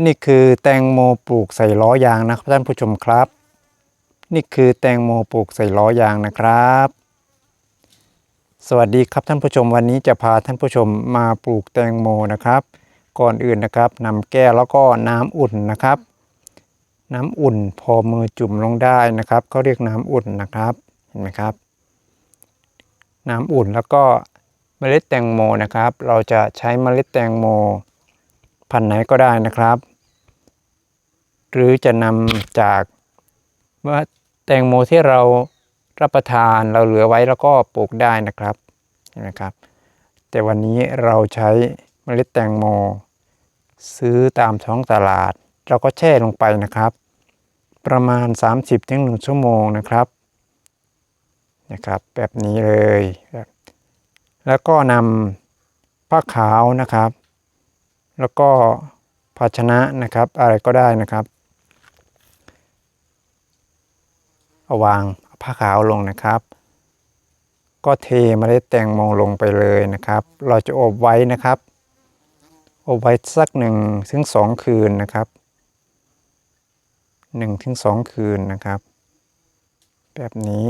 นี่คือแตงโมปลูกใส่ล้อยางนะครับท่านผู้ชมครับ นี่คือแตงโมปลูกใส่ล้อยางนะครับ สวัสดีครับท่านผู้ชมวันนี้จะพาท่านผู้ชมมาปลูกแตงโมนะครับ ก่อนอื่นนะครับนำแก้วแล้วก็น้ำอุ่นนะครับ น้ำอุ่นพอมือจุ่มลงได้นะครับเขาเรียกน้ำอุ่นนะครับเห็นไหมครับ น้ำอุ่นแล้วก็เมล็ดแตงโมนะครับ เราจะใช้เมล็ดแตงโม พันธุ์ไหนก็ได้นะครับ หรือจะนำจากเมื่อแตงโมที่เรารับประทานเราเหลือไว้แล้วก็ปลูกได้นะครับเห็นไหมครับ แต่วันนี้เราใช้เมล็ดแตงโม ซื้อตามท้องตลาด เราก็แช่ลงไปนะครับ ประมาณ 30-1 ชั่วโมงนะครับนะครับ แบบนี้เลย แล้วก็นำผ้าขาวนะครับ แล้วก็ภาชนะนะครับ อะไรก็ได้นะครับเอาวางผ้าขาวลงนะครับ ก็เทเมล็ดแตงโมลงไปเลยนะครับ เราจะอบไว้นะครับ อบไว้สักหนึ่งถึงสองคืนนะครับหนึ่งถึงสองคืนนะครับ แบบนี้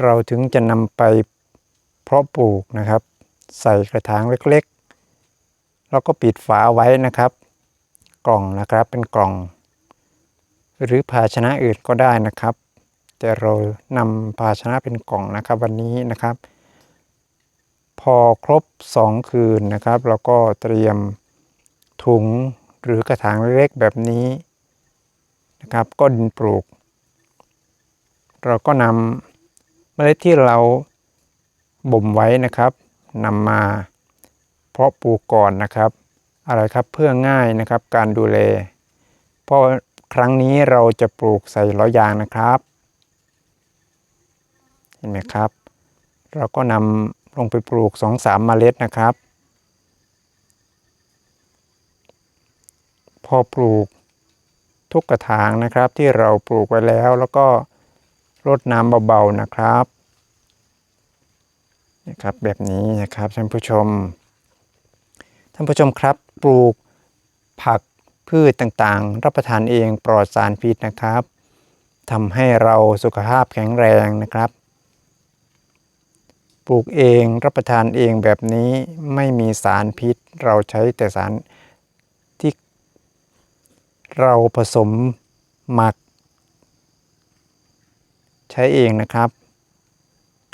เราถึงจะนำไปเพาะปลูกนะครับ ใส่กระถางเล็ก ๆแล้วก็ปิดฝาไว้นะครับ กล่องนะครับเป็นกล่อง หรือภาชนะอื่นก็ได้นะครับ แต่เรานำภาชนะเป็นกล่องนะครับวันนี้นะครับ พอครบ 2 คืนนะครับ เราก็เตรียมถุงหรือกระถางเล็กแบบนี้นะครับก็ดินปลูก เราก็นำเมล็ดที่เราบ่มไว้นะครับนำมา เพาะปลูกก่อนนะครับ อะไรครับเพื่อง่ายนะครับการดูแล เพราะครั้งนี้เราจะปลูกใส่ล้อยางนะครับ เห็นไหมครับ เราก็นำลงไปปลูก 2-3เมล็ดนะครับ พอปลูกทุกกระถางนะครับที่เราปลูกไว้แล้วแล้วก็รดน้ำเบาๆนะครับนะครับแบบนี้นะครับท่านผู้ชม ท่านผู้ชมครับ ปลูกผักพืชต่างๆ รับประทานเองปลอดสารพิษนะครับทำให้เราสุขภาพแข็งแรงนะครับ ปลูกเองรับประทานเองแบบนี้ไม่มีสารพิษ เราใช้แต่สารที่ เราผสมหมัก ใช้เองนะครับ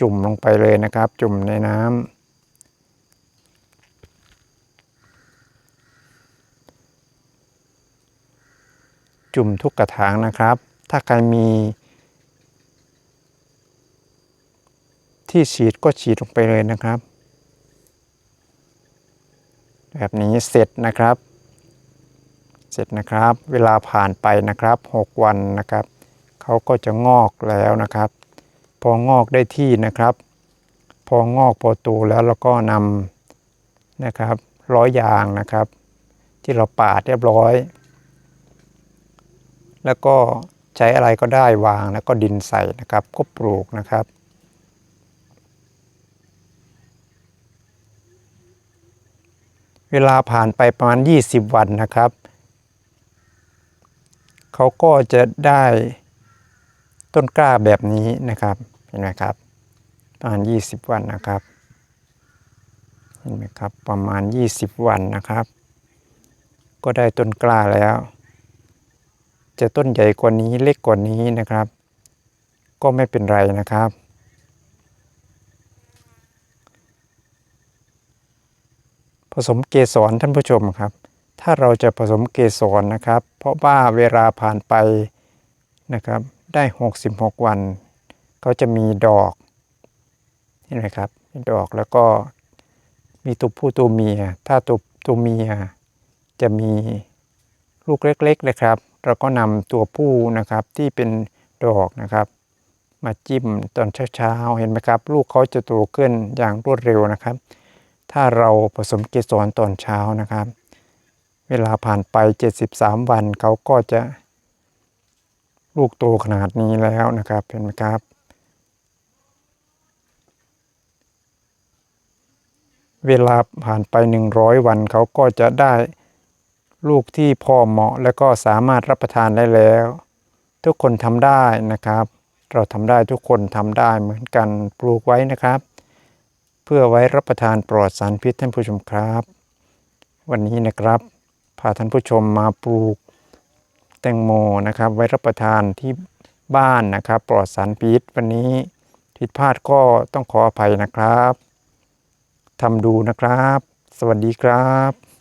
จุ่มลงไปเลยนะครับ จุ่มในน้ำ จุ่มทุกกระถางนะครับ ถ้าใครมี ที่ฉีดก็ฉีดลงไปเลยนะครับ แบบนี้เสร็จนะครับ เสร็จนะครับ เวลาผ่านไปนะครับ 6 วันนะครับเขาก็จะงอกแล้วนะครับ พองอกได้ที่นะครับ พองอกพอโตแล้วเราก็นำนะครับร้อยยางนะครับ ที่เราปาดเรียบร้อย แล้วก็ใช้อะไรก็ได้วางแล้วก็ดินใส่นะครับ ก็ปลูกนะครับเวลาผ่านไปประมาณ 20 วันนะครับ เขาก็จะได้ต้นกล้าแบบนี้นะครับ เห็นไหมครับ ประมาณ 20 วันนะครับ เห็นไหมครับ ประมาณ 20 วันนะครับ ก็ได้ต้นกล้าแล้ว จะต้นใหญ่กว่านี้เล็กกว่านี้นะครับ ก็ไม่เป็นไรนะครับ ผสมเกสรท่านผู้ชมครับ ถ้าเราจะผสมเกสรนะครับ เพราะว่าเวลาผ่านไปนะครับ ได้ 66 วันเขาจะมีดอกเห็นไหมครับดอกแล้วก็มีตัวผู้ตัวเมีย ถ้าตัวตัวเมียจะมี ลูกเล็กๆนะครับ เราก็นำตัวผู้นะครับที่เป็นดอกนะครับ มาจิ้มตอนเช้าๆเห็นไหมครับ ลูกเขาจะโตขึ้นอย่างรวดเร็วนะครับ ถ้าเราผสมเกสรตอนเช้านะครับ เวลาผ่านไป 73 วันเขาก็จะ ลูกโตขนาดนี้แล้วนะครับเห็นไหมครับเวลาผ่านไป 100 วันเขาก็จะได้ ลูกที่พอเหมาะแล้วก็สามารถรับประทานได้แล้ว ทุกคนทำได้นะครับ เราทำได้ทุกคนทำได้เหมือนกันปลูกไว้นะครับ เพื่อไว้รับประทานปลอดสารพิษท่านผู้ชมครับ วันนี้นะครับพาท่านผู้ชมมาปลูกแตงโมนะครับ ไว้รับประทานที่บ้านนะครับ ปลอดสารพิษวันนี้ผิดพลาดก็ต้องขออภัยนะครับทำดูนะครับ สวัสดีครับ